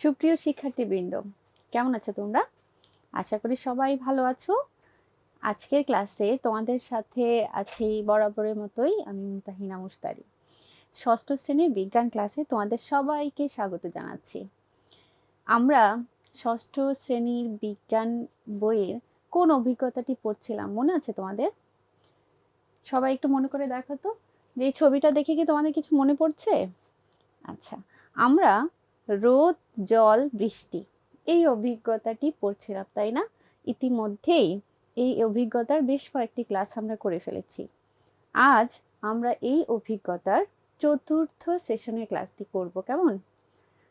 সুপ্রিয় শিক্ষার্থীবৃন্দ, কেমন আছো তোমরা? আশা করি সবাই ভালো আছো। আজকের ক্লাসে তোমাদের সাথে আছি বরাবরের মতোই আমি মুতাহিনা মুস্তারি ষষ্ঠ শ্রেণির বিজ্ঞান ক্লাসে তোমাদের সবাইকে স্বাগত জানাচ্ছি। আমরা ষষ্ঠ শ্রেণির বিজ্ঞান বইয়ের কোন অভিজ্ঞতাটি পড়ছিলাম মনে আছে তোমাদের? সবাই একটু মনে করে দেখো তো। যে ছবিটা দেখে কি তোমাদের কিছু মনে পড়ছে? আচ্ছা আমরা রোদ, জল, বৃষ্টি। এই অভিজ্ঞতাটি পড়ছিলাম, তাই না? ইতিমধ্যেই এই অভিজ্ঞতার বেশ কয়েকটি ক্লাস আমরা করে ফেলেছি। আজ আমরা এই অভিজ্ঞতার চতুর্থ সেশনের ক্লাসটি করব, কেমন?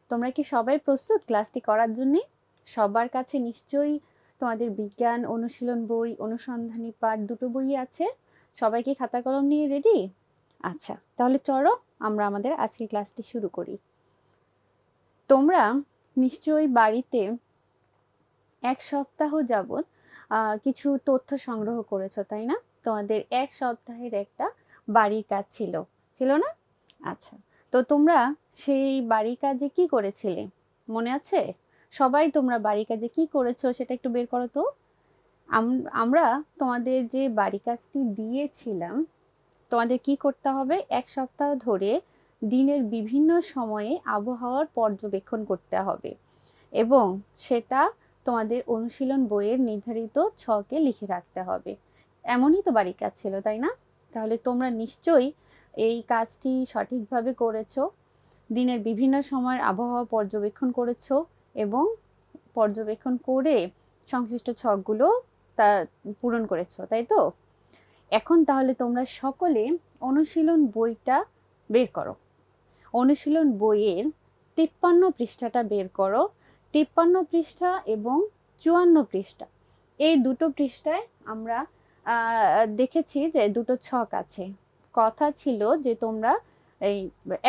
তোমরা কি সবাই প্রস্তুত ক্লাসটি করার জন্য? সবার কাছে নিশ্চয়ই তোমাদের বিজ্ঞান, অনুশীলন বই, অনুসন্ধানী পাঠ দুটো বই আছে। সবাই কি খাতা কলম নিয়ে রেডি আচ্ছা তাহলে চলো আমরা আমাদের আজকের ক্লাসটি শুরু করি। তোমরা নিশ্চয়ই বাড়িতে এক সপ্তাহ যাবৎ কিছু তথ্য সংগ্রহ করেছ, তাই না? তোমাদের এক সপ্তাহের একটা বাড়ির কাজ ছিল। ছিল না? আচ্ছা। তো তোমরা সেই বাড়ির কাজে কি করেছিলে? মনে আছে? সবাই তোমরা বাড়ির কাজে কি করেছ সেটা একটু বের করো তো। আম- আমরা তোমাদের যে বাড়ি কাজটি দিয়েছিলাম, তোমাদের কি করতে হবে? এক সপ্তাহ ধরে দিনের বিভিন্ন সময়ে আবহাওয়ার পর্যবেক্ষণ করতে হবে এবং সেটা তোমাদের অনুশীলন বইয়ের নির্ধারিত ছকে লিখে রাখতে হবে। এমনই তো বাড়ির কাজ ছিল, তাই না? তাহলে তোমরা নিশ্চয়ই এই কাজটি সঠিকভাবে করেছ, দিনের বিভিন্ন সময়ের আবহাওয়া পর্যবেক্ষণ করেছ এবং পর্যবেক্ষণ করে সংশ্লিষ্ট ছকগুলো তা পূরণ করেছ, তাই তো? এখন তাহলে তোমরা সকলে অনুশীলন বইটা বের করো। অনুশীলন বইয়ের তিপ্পান্ন পৃষ্ঠাটা বের করো। তিপ্পান্ন পৃষ্ঠা এবং চুয়ান্ন পৃষ্ঠা। এই দুটো পৃষ্ঠায় আমরা দেখেছি যে দুটো ছক আছে। কথা ছিল যে তোমরা এই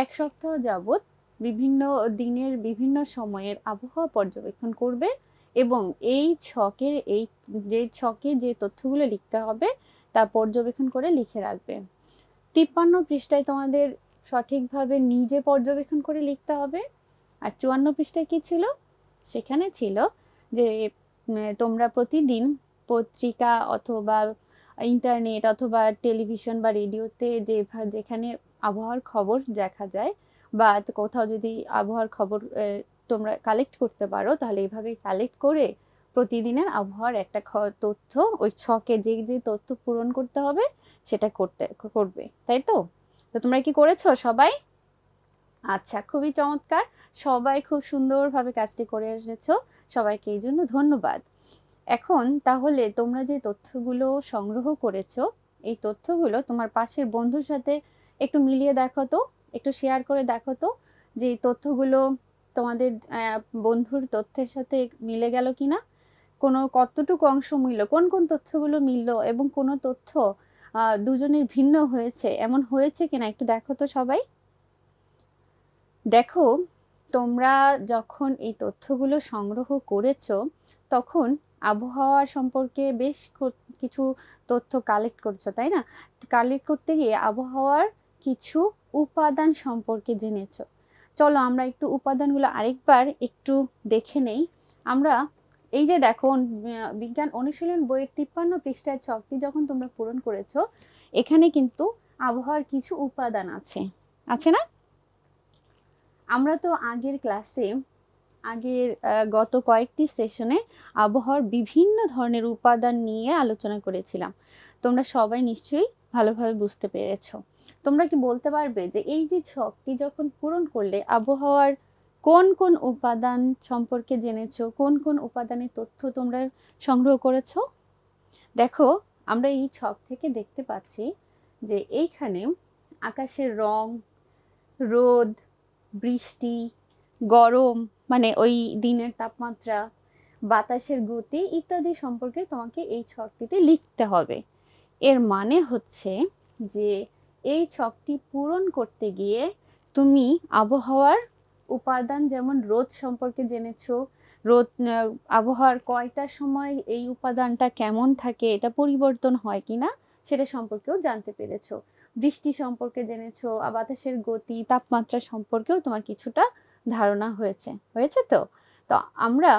এক সপ্তাহ যাবৎ বিভিন্ন দিনের বিভিন্ন সময়ের আবহাওয়া পর্যবেক্ষণ করবে এবং এই ছকের এই, যে ছকে যে তথ্যগুলো লিখতে হবে তা পর্যবেক্ষণ করে লিখে রাখবে। তিপ্পান্ন পৃষ্ঠায় তোমাদের সঠিকভাবে নিজে পর্যবেক্ষণ করে লিখতে হবে। আর চুয়ান্ন পৃষ্ঠায় কি ছিল? সেখানে ছিল যে তোমরা প্রতিদিন পত্রিকা অথবা ইন্টারনেট অথবা টেলিভিশন বা রেডিওতে যে যেখানে আবহাওয়ার খবর দেখা যায় বা কোথাও যদি আবহাওয়ার খবর তোমরা কালেক্ট করতে পারো, তাহলে এইভাবে কালেক্ট করে প্রতিদিনের আবহাওয়ার একটা তথ্য, ওই ছকে যে যে তথ্য পূরণ করতে হবে, সেটা করতে, করবে। তাই তো? তো তোমরা কি করেছ সবাই? আচ্ছা খুবই চমৎকার। সবাই খুব সুন্দরভাবে কাজটি করে এসেছ। সবাইকে এই জন্য ধন্যবাদ। এখন তাহলে তোমরা যে তথ্যগুলো সংগ্রহ করেছ, এই তথ্যগুলো তোমার পাশের বন্ধুর সাথে একটু মিলিয়ে দেখো তো, একটু শেয়ার করে দেখো তো, যে এই তথ্যগুলো তোমাদের বন্ধুর তথ্যের সাথে মিলে গেল কিনা? কোনো কতটুকু অংশ মিললো? কোন কোন তথ্যগুলো মিললো? এবং কোনো তথ্য দুজনের ভিন্ন হয়েছে। এমন হয়েছে কিনা একটু দেখো তো সবাই। দেখো, তোমরা যখন এই তথ্যগুলো সংগ্রহ করেছ, তখন আবহাওয়ার সম্পর্কে বেশ কিছু তথ্য কালেক্ট করছ, তাই না? কালেক্ট করতে গিয়ে আবহাওয়ার কিছু উপাদান সম্পর্কে জেনেছো। চলো আমরা একটু উপাদানগুলো আরেকবার একটু দেখে নেই। আমরা এই যে দেখো বিজ্ঞান অনুশীলন বইয়ের তিপ্পান্ন পৃষ্ঠায় ছকটি যখন তোমরা পূরণ করেছ, এখানে কিন্তু আবহাওয়ার কিছু উপাদান আছে। আছে না? আমরা তো আগের ক্লাসে, আগের গত কয়েকটি সেশনে আবহাওয়ার বিভিন্ন ধরনের উপাদান নিয়ে আলোচনা করেছিলাম। তোমরা সবাই নিশ্চয়ই ভালোভাবে বুঝতে পেরেছ। তোমরা কি বলতে পারবে যে এই যে ছকটি যখন পূরণ করলে আবহাওয়ার কোন কোন উপাদান সম্পর্কে জেনেছো? কোন কোন উপাদানের তথ্য তোমরা সংগ্রহ করেছ? দেখো, আমরা এই ছক থেকে দেখতে পাচ্ছি যে এইখানে আকাশের রং, রোদ, বৃষ্টি, গরম মানে ওই দিনের তাপমাত্রা, বাতাসের গতি ইত্যাদি সম্পর্কে তোমাকে এই ছকটিতে লিখতে হবে। এর মানে হচ্ছে যে এই ছকটি পূরণ করতে গিয়ে তুমি আবহাওয়ার উপাদান যেমন রোদ সম্পর্কে জেনেছো, রোদ আবহাওয়ার কয়টার সময় এই উপাদানটা কেমন থাকে, এটা পরিবর্তন হয় কিনা সেটা সম্পর্কেও জানতে পেরেছ। বৃষ্টি সম্পর্কে জেনেছো বাতাসের গতি, তাপমাত্রা সম্পর্কেও তোমার কিছুটা ধারণা হয়েছে হয়েছে তো? তো আমরা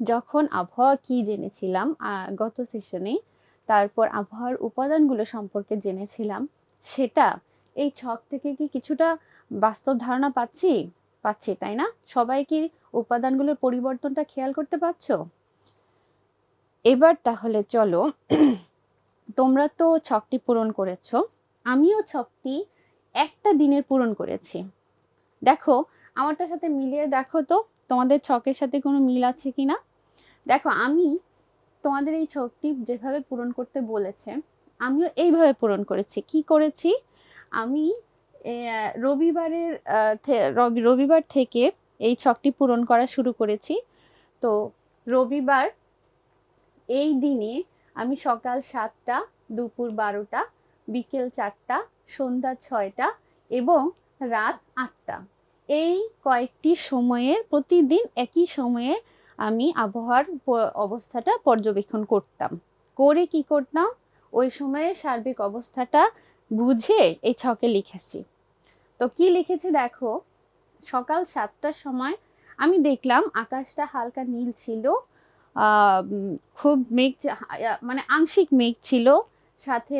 যখন আবহাওয়া কি জেনেছিলাম গত সেশনে তারপর আবহাওয়ার উপাদানগুলো সম্পর্কে জেনেছিলাম, সেটা এই ছক থেকে কি কিছুটা বাস্তব ধারণা পাচ্ছি? পাচ্ছি, তাই না? সবাই কি উপাদানগুলোর পরিবর্তনটা খেয়াল করতে পারছ? এবার তাহলে চলো, তোমরা তো ছকটি পূরণ করেছ, আমিও ছকটি একটা দিনের পূরণ করেছি। দেখো, আমারটার সাথে মিলিয়ে দেখো তো, তোমাদের ছকের সাথে কোনো মিল আছে কি না? দেখো, আমি তোমাদের এই ছকটি যেভাবে পূরণ করতে বলেছে, আমিও এইভাবে পূরণ করেছি। কি করেছি? আমি রবিবারের রবিবার থেকে এই ছকটি পূরণ করা শুরু করেছি। তো রবিবার এই দিনে আমি সকাল সাতটা, দুপুর বারোটা, বিকেল চারটা, সন্ধ্যা ছয়টা এবং রাত আটটা। এই কয়েকটি সময়ের প্রতিদিন একই সময়ে আমি আবহাওয়ার অবস্থাটা পর্যবেক্ষণ করতাম। করে কি করতাম? ওই সময়ে সার্বিক অবস্থাটা বুঝে এই ছকে লিখেছি। তো কি লিখেছি দেখো? সকাল সাতটার সময় আমি দেখলাম আকাশটা হালকা নীল ছিল খুব মেঘ মানে আংশিক মেঘ ছিল, সাথে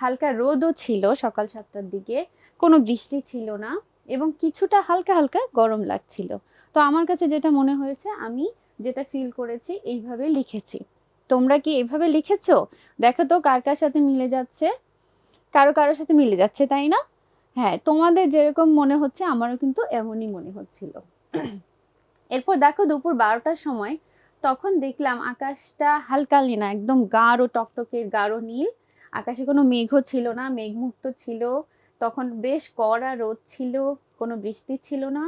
হালকা রোদও ছিল সকাল সাতটার দিকে, কোনো বৃষ্টি ছিল না এবং কিছুটা হালকা হালকা গরম লাগছিল। তো আমার কাছে যেটা মনে হয়েছে, আমি যেটা ফিল করেছি এইভাবে লিখেছি। তোমরা কি এইভাবে লিখেছো? দেখো তো কার কার সাথে মিলে যাচ্ছে। কারও কারোর সাথে মিলে যাচ্ছে, তাই না? হ্যাঁ তোমাদের যেরকম মনে হচ্ছে, আমারও কিন্তু এমনই মনে হচ্ছিল। এরপর দেখো দুপুর বারোটার সময়, তখন দেখলাম আকাশটা হালকা না একদম গাঢ়, টকটকে গাঢ় নীল। আকাশে কোনো মেঘও ছিল না, মেঘমুক্ত ছিল। তখন বেশ কড়া রোদ ছিল, কোনো বৃষ্টি ছিল না।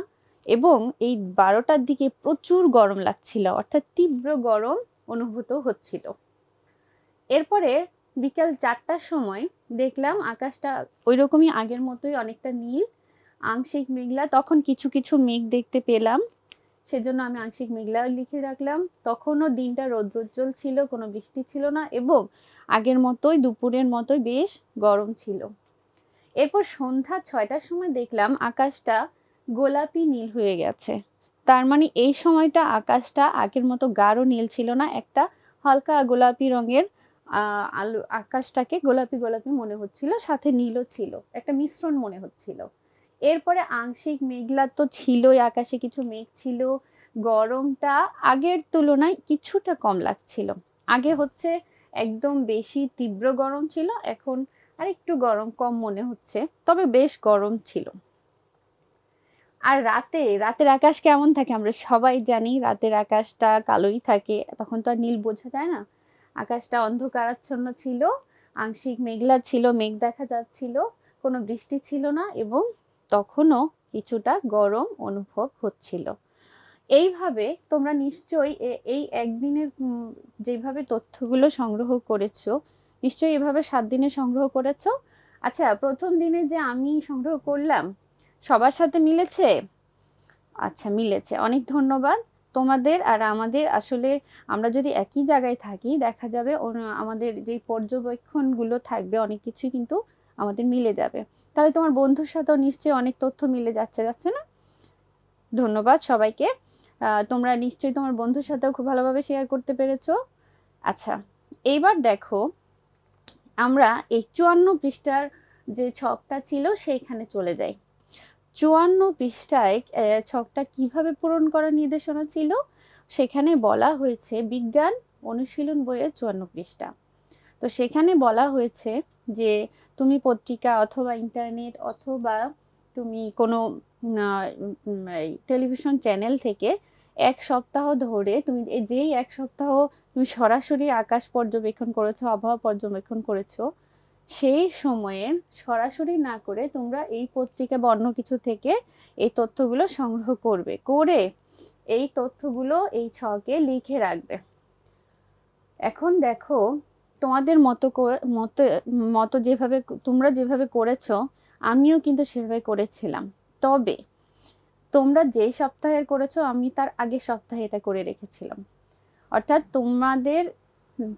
এবং এই বারোটার দিকে প্রচুর গরম লাগছিল, অর্থাৎ তীব্র গরম অনুভূত হচ্ছিল। এরপরে বিকাল চারটার সময় দেখলাম আকাশটা ওই রকমই আগের মতোই অনেকটা নীল, আংশিক মেঘলা। তখন কিছু কিছু মেঘ দেখতে পেলাম। সেজন্য আমি আংশিক মেঘলা লিখে রাখলাম। তখনও দিনটা রৌদ্রোজ্জ্বল ছিল, কোনো বৃষ্টি ছিল না এবং আগের মতোই, দুপুরের মতোই বেশ গরম ছিল। এরপর সন্ধ্যা ছয়টার সময় দেখলাম আকাশটা গোলাপি নীল হয়ে গেছে। তার মানে এই সময়টা আকাশটা আগের মতো গাঢ় নীল ছিল না, একটা হালকা গোলাপি রঙের আলো, আকাশটাকে গোলাপি গোলাপি মনে হচ্ছিল, সাথে নীলও ছিল, একটা মিশ্রণ মনে হচ্ছিল। এরপরে আংশিক মেঘলা তো ছিলই, আকাশে কিছু মেঘ ছিল, গরমটা আগের তুলনায় কিছুটা কম লাগছিল। আগে হচ্ছে একদম বেশি তীব্র গরম ছিল, এখন আর একটু গরম কম মনে হচ্ছে, তবে বেশ গরম ছিল। আর রাতে, রাতের আকাশ কেমন থাকে আমরা সবাই জানি, রাতের আকাশটা কালোই থাকে, তখন তো আর নীল বোঝা যায় না। আকাশটা অন্ধকারাচ্ছন্ন ছিল, আংশিক মেঘলা ছিল, মেঘ দেখা যাচ্ছিল, কোনো বৃষ্টি ছিল না এবং তখনও কিছুটা গরম অনুভব হচ্ছিল। এইভাবে তোমরা নিশ্চয়ই এই একদিনের যেভাবে তথ্যগুলো সংগ্রহ করেছ, নিশ্চয়ই এভাবে সাত দিনে সংগ্রহ করেছ? আচ্ছা প্রথম দিনে যে আমি সংগ্রহ করলাম, সবার সাথে মিলেছে? আচ্ছা মিলেছে। অনেক ধন্যবাদ। তোমাদের আর আমাদের আসলে আমরা যদি একই জায়গায় থাকি, দেখা যাবে আমাদের যে পর্যবেক্ষণগুলো থাকবে, অনেক কিছুই কিন্তু আমাদের মিলে যাবে। তাহলে তোমার বন্ধুর সাথেও নিশ্চয়ই অনেক তথ্য মিলে যাচ্ছে যাচ্ছে না? ধন্যবাদ সবাইকে। তোমরা নিশ্চয়ই তোমার বন্ধুর সাথেও খুব ভালোভাবে শেয়ার করতে পেরেছ। আচ্ছা এইবার দেখো, আমরা এই চুয়ান্ন পৃষ্ঠার যে ছকটা ছিল, সেইখানে চলে যাই। চুয়ান্ন পৃষ্ঠায় ছকটা কীভাবে পূরণ করার নির্দেশনা ছিল? সেখানে বলা হয়েছে বিজ্ঞান অনুশীলন বইয়ের চুয়ান্ন পৃষ্ঠা। তো সেখানে বলা হয়েছে যে তুমি পত্রিকা অথবা ইন্টারনেট অথবা তুমি কোনো টেলিভিশন চ্যানেল থেকে এক সপ্তাহ ধরে তুমি যেই এক সপ্তাহ তুমি সরাসরি আকাশ পর্যবেক্ষণ করেছ, আবহাওয়া পর্যবেক্ষণ করেছ সেই সময়ে সরাসরি না করে তোমরা এই পত্রিকা বা অন্য কিছু থেকে এই তথ্যগুলো সংগ্রহ করবে, করে এই তথ্যগুলো এই ছকে লিখে রাখবে। এখন দেখো, তোমাদের মতো মতো মতো যেভাবে তোমরা যেভাবে করেছ, আমিও কিন্তু সেভাবে করেছিলাম। তবে তোমরা যেই সপ্তাহের করেছ, আমি তার আগের সপ্তাহে এটা করে রেখেছিলাম। অর্থাৎ তোমাদের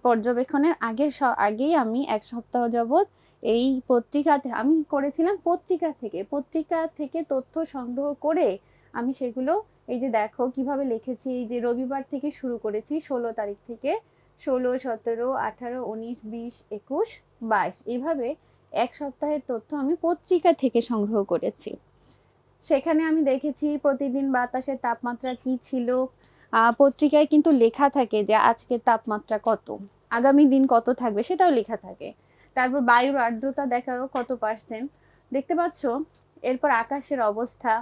পর্যবেক্ষণের আগের স- আগেই আমি এক সপ্তাহ যাবৎ এই পত্রিকাতে আমি করেছিলাম পত্রিকা থেকে পত্রিকা থেকে তথ্য সংগ্রহ করে আমি সেগুলো, এই যে দেখো কীভাবে লিখেছি, এই যে রবিবার থেকে শুরু করেছি, ষোলো তারিখ থেকে, ষোলো, সতেরো, আঠারো, উনিশ, বিশ, একুশ, বাইশ, এইভাবে এক সপ্তাহের তথ্য আমি পত্রিকা থেকে সংগ্রহ করেছি। সেখানে আমি দেখেছি প্রতিদিন বাতাসের তাপমাত্রা কি ছিল পত্রিকায় কিন্তু লেখা থাকে যে আজকে তাপমাত্রা কত, আগামী দিন কত থাকবে সেটাও লেখা থাকে। তারপর বায়ুর আর্দ্রতা দেখাও কত পার্সেন্ট দেখতে পাচ্ছ, এরপর আকাশের অবস্থা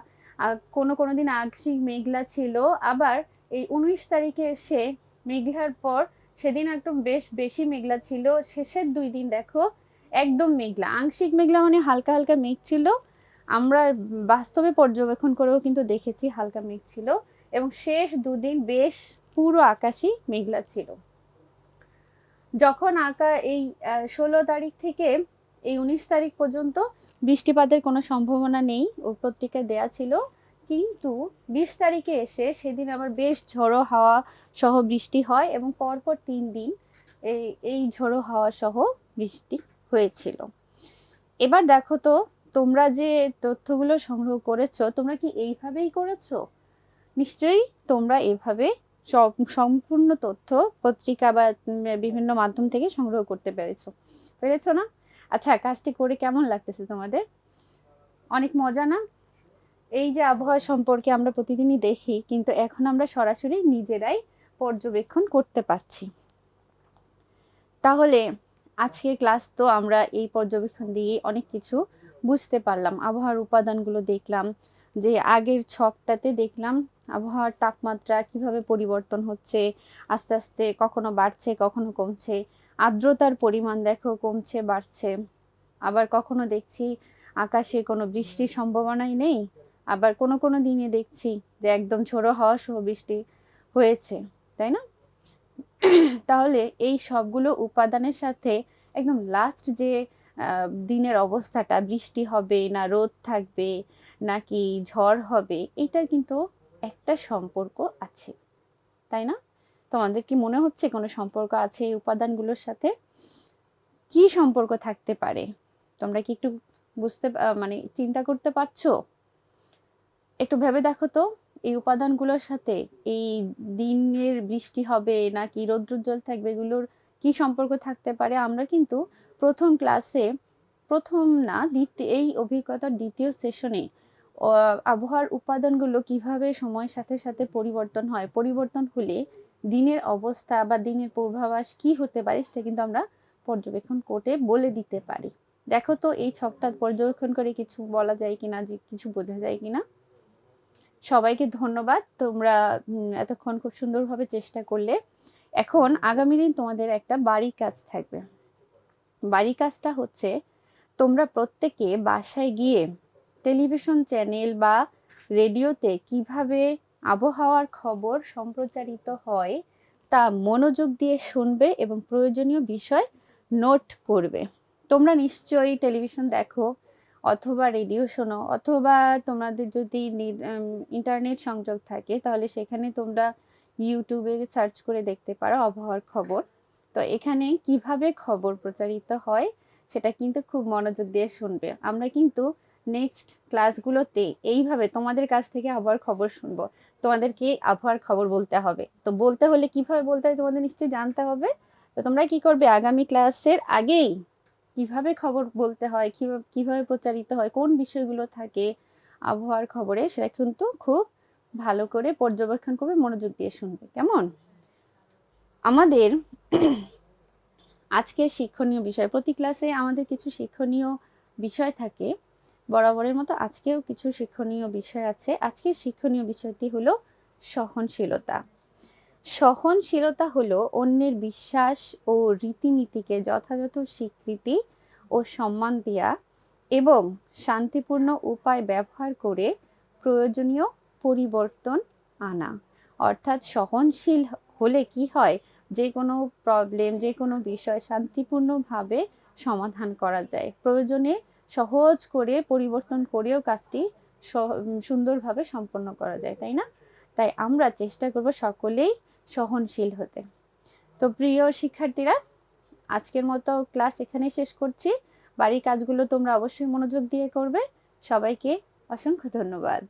কোনো কোনো দিন আংশিক মেঘলা ছিল, আবার এই উনিশ তারিখে এসে মেঘলার পর সেদিন একদম বেশ বেশি মেঘলা ছিল, শেষের দুই দিন দেখো একদম মেঘলা। আংশিক মেঘলা মানে হালকা হালকা মেঘ ছিল, আমরা বাস্তবে পর্যবেক্ষণ করেও কিন্তু দেখেছি হালকা মেঘ ছিল। এবং শেষ দুদিন বেশ পুরো আকাশই মেঘলা ছিল। যখন আঁকা এই ষোলো তারিখ থেকে এই উনিশ তারিখ পর্যন্ত বৃষ্টিপাতের কোনো সম্ভাবনা নেই, ও পত্রিকায় দেয়া ছিল। কিন্তু বিশ তারিখে এসে সেদিন আবার বেশ ঝড়ো হাওয়া সহ বৃষ্টি হয় এবং পরপর তিন দিন এই এই ঝড়ো হাওয়া সহ বৃষ্টি হয়েছিল। এবার দেখো তো, তোমরা যে তথ্যগুলো সংগ্রহ করেছ, তোমরা কি এইভাবেই করেছ? নিশ্চয়ই তোমরা এভাবে সম্পূর্ণ তথ্য, পত্রিকা বা বিভিন্ন মাধ্যম থেকে সংগ্রহ করতে পেরেছ। পেরেছ না? আচ্ছা কাজটি করে কেমন লাগতেছে তোমাদের? অনেক মজা না? এই যে আবহাওয়া সম্পর্কে আমরা প্রতিদিনই দেখি, কিন্তু এখন আমরা সরাসরি নিজেরাই পর্যবেক্ষণ করতে পারছি। তাহলে আজকে ক্লাস তো আমরা এই পর্যবেক্ষণ দিয়ে অনেক কিছু বুঝতে পারলাম। আবহাওয়ার উপাদানগুলো দেখলাম যে আগের ছকটাতে দেখলাম আবহাওয়ার তাপমাত্রা কীভাবে পরিবর্তন হচ্ছে, আস্তে আস্তে কখনো বাড়ছে, কখনো কমছে, আর্দ্রতার পরিমাণ দেখো কমছে, বাড়ছে। আবার কখনো দেখছি আকাশে কোনো বৃষ্টির সম্ভাবনাই নেই, আবার কোনো কোনো দিনে দেখছি যে একদম ঝোড়ো হওয়া সহ বৃষ্টি হয়েছে, তাই না? তাহলে এই সবগুলো উপাদানের সাথে একদম লাস্ট যে দিনের অবস্থাটা, বৃষ্টি হবে না, রোদ থাকবে নাকি ঝড় হবে, এটার কিন্তু একটা সম্পর্ক আছে, তাই না? তোমাদের কি মনে হচ্ছে কোনো সম্পর্ক আছে এই উপাদানগুলোর সাথে? কি সম্পর্ক থাকতে পারে? তোমরা কি একটু বুঝতে মানে চিন্তা করতে পারছ? একটু ভেবে দেখো তো, এই উপাদানগুলোর সাথে এই দিনের বৃষ্টি হবে নাকি রৌদ্রোজ্জ্বল থাকবে, এগুলোর কি সম্পর্ক থাকতে পারে? আমরা কিন্তু প্রথম ক্লাসে প্রথম না, দ্বিতীয়, এই অভিজ্ঞতার দ্বিতীয় সেশনে আবহাওয়ার উপাদানগুলো কীভাবে সময়ের সাথে সাথে পরিবর্তন হয়? পরিবর্তন হলে দিনের অবস্থা বা দিনের পূর্বাভাস কি হতে পারে সেটা কিন্তু আমরা পর্যবেক্ষণ করে বলে দিতে পারি। দেখো তো এই ছকটা পর্যবেক্ষণ করে কিছু বলা যায় কিনা, যে কিছু বোঝা যায় কিনা? সবাইকে ধন্যবাদ। তোমরা এতক্ষণ খুব সুন্দরভাবে চেষ্টা করলে। এখন আগামী দিন তোমাদের একটা বাড়ি কাজ থাকবে। বাড়ি কাজটা হচ্ছে তোমরা প্রত্যেকে বাসায় গিয়ে টেলিভিশন চ্যানেল বা রেডিওতে কীভাবে আবহাওয়ার খবর সম্প্রচারিত হয় তা মনোযোগ দিয়ে শুনবে এবং প্রয়োজনীয় বিষয় নোট করবে। তোমরা নিশ্চয়ই টেলিভিশন দেখো অথবা রেডিও শোনো অথবা তোমাদের যদি ইন্টারনেট সংযোগ থাকে তাহলে সেখানে তোমরা ইউটিউবে সার্চ করে দেখতে পারো আবহাওয়ার খবর। তো এখানে কীভাবে খবর প্রচারিত হয় সেটা কিন্তু খুব মনোযোগ দিয়ে শুনবে। আমরা কিন্তু নেক্সট ক্লাসগুলোতে এইভাবে তোমাদের কাছ থেকে আবহাওয়ার খবর শুনব। তোমাদেরকে আবহাওয়ার খবর বলতে হবে। তো বলতে হলে কীভাবে বলতে হয় তোমাদের নিশ্চয়ই জানতে হবে। তো তোমরা কি করবে? আগামী ক্লাসের আগেই কীভাবে খবর বলতে হয়? কীভাবে কীভাবে প্রচারিত হয়? কোন বিষয়গুলো থাকে আবহাওয়ার খবরে? সেটা কিন্তু খুব ভালো করে পর্যবেক্ষণ করবে, মনোযোগ দিয়ে শুনবে। কেমন? আমাদের আজকের শিক্ষণীয় বিষয়, প্রতি ক্লাসে আমাদের কিছু শিক্ষণীয় বিষয় থাকে। বরাবরের মতো আজকেও কিছু শিক্ষণীয় বিষয় আছে। আজকের শিক্ষণীয় বিষয়টি হলো সহনশীলতা। সহনশীলতা হলো অন্যের বিশ্বাস ও রীতিনীতিকে যথাযথ স্বীকৃতি ও সম্মান দেয়া এবং শান্তিপূর্ণ উপায় ব্যবহার করে প্রয়োজনীয় পরিবর্তন আনা। অর্থাৎ সহনশীল হলে কি হয়? যে কোনো প্রবলেম যে কোনো বিষয় শান্তিপূর্ণভাবে সমাধান করা যায়। প্রয়োজনে সহজ করে পরিবর্তন করেও কাজটি সুন্দরভাবে সম্পন্ন করা যায়, তাই না? তাই আমরা চেষ্টা করব সকলেই সহনশীল হতে। তো প্রিয় শিক্ষার্থীরা, আজকের মতো ক্লাস এখানেই শেষ করছি। বাড়ির কাজগুলো তোমরা অবশ্যই মনোযোগ দিয়ে করবে। সবাইকে অসংখ্য ধন্যবাদ।